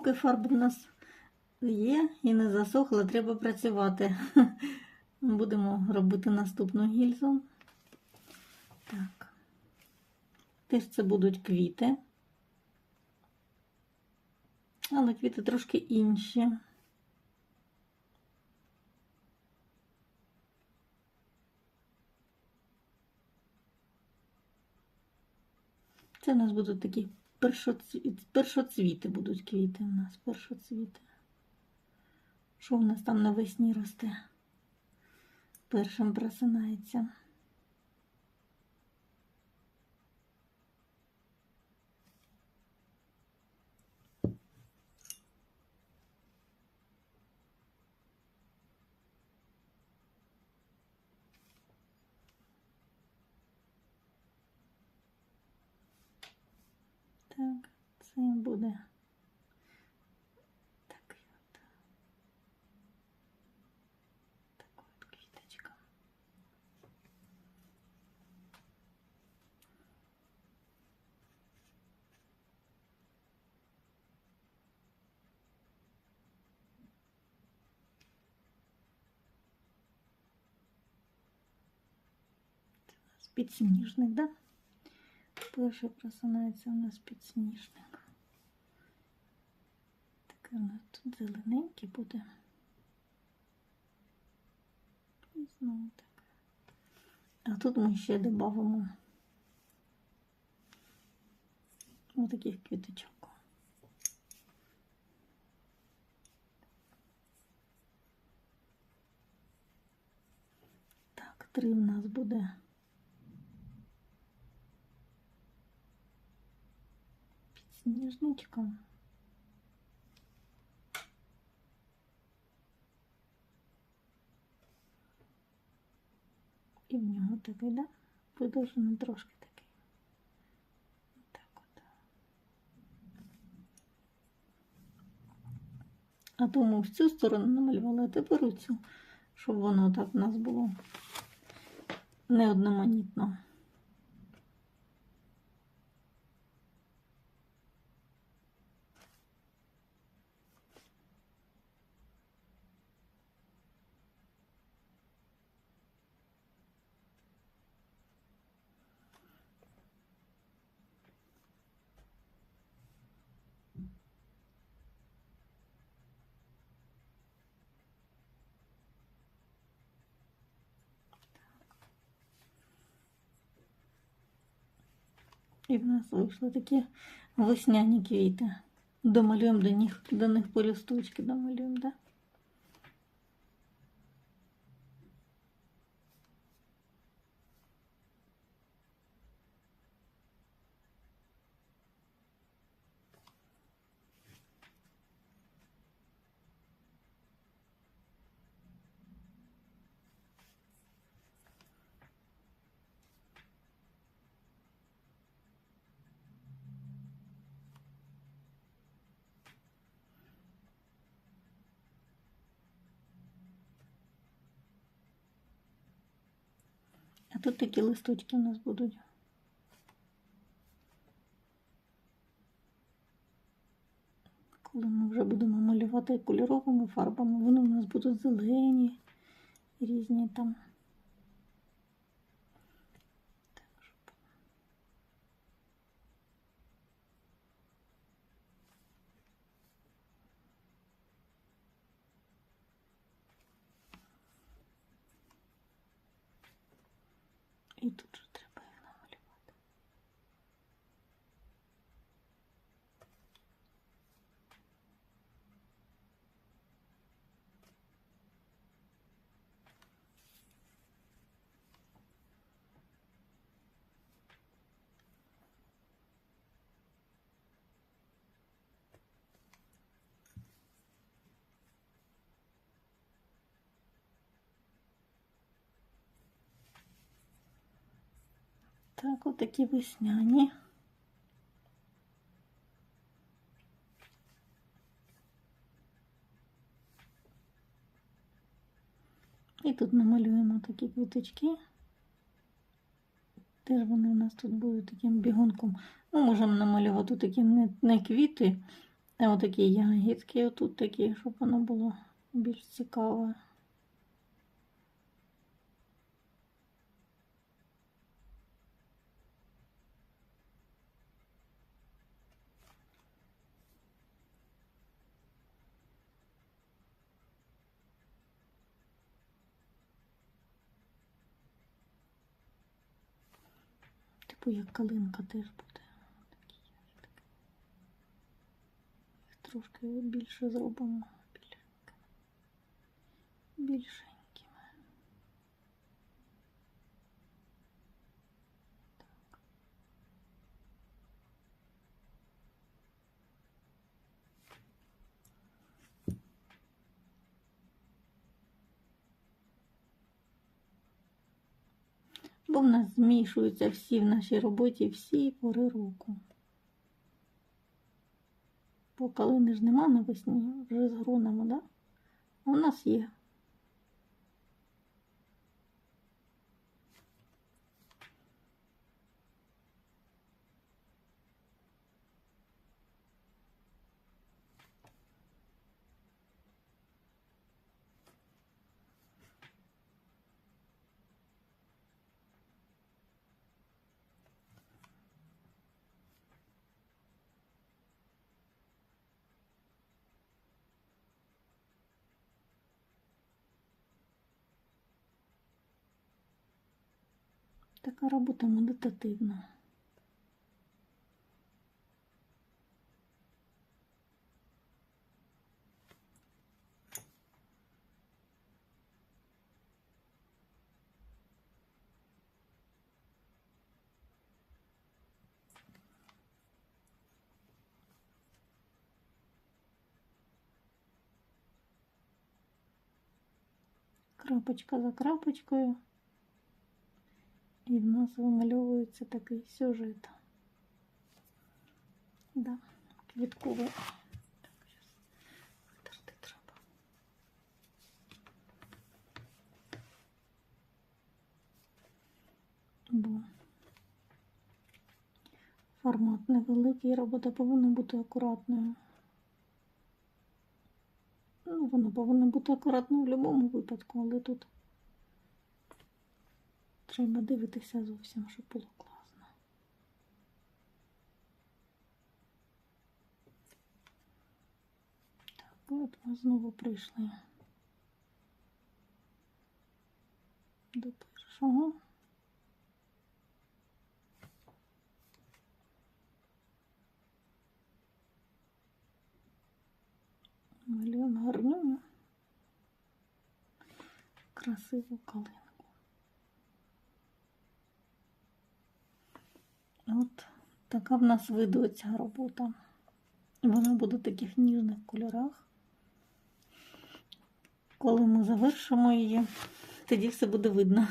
поки фарба в нас є і не засохла, треба працювати. Будемо робити наступну гільзу. Так. Теж це будуть квіти. Але квіти трошки інші. Це у нас будуть такі першоцвіти, першоцвіти будуть квіти у нас, першоцвіти. Що в нас там навесні росте? Першим просинається. Так, це буде такий от. Така от квіточка. Це у нас підсніжник, да? Перше просинається у нас підсніжник. Таке у нас тут зелененький буде. І знову так. А тут ми ще додамо таких квіточок. Так, три в нас буде. Підсніжничка. І в нього такий, да? Видовжений трошки такий. Так от. А то ми в цю сторону намалювали, а тепер у цю, щоб воно так в нас було не одноманітно. І в нас вийшли такі весняні квіти. Домалюємо до них, до них по листочки домалюємо, да? А тут такі листочки у нас будуть. Коли ми вже будемо малювати кольоровими фарбами, вони у нас будуть зелені, різні там. І тут Так, от такі весняні. І тут намалюємо такі квіточки. Теж вони у нас тут будуть таким бігунком. Ну, можемо намалювати такі не, не квіти, І отакі ягідки отут такі, щоб воно було більш цікаве. Типу як калинка теж буде. Трошки більше зробимо. Більшенькими. В нас змішуються всі в нашій роботі всі пори року. Бо калини ж нема навесні, вже з гронами, да? У нас є. Така робота медитативна. Крапочка за крапочкою. І в нас вимальовується такий сюжет. Да, квітковий. Бо формат невеликий, робота повинна бути акуратною. Ну, воно повинно бути акуратно в будь-якому випадку, але тут Треба дивитися зовсім, щоб було класно. Так, от ми знову прийшли до першого. Малюємо гарню, красиву калину. От така в нас ця робота. Вона буде в таких ніжних кольорах. Коли ми завершимо її, тоді все буде видно.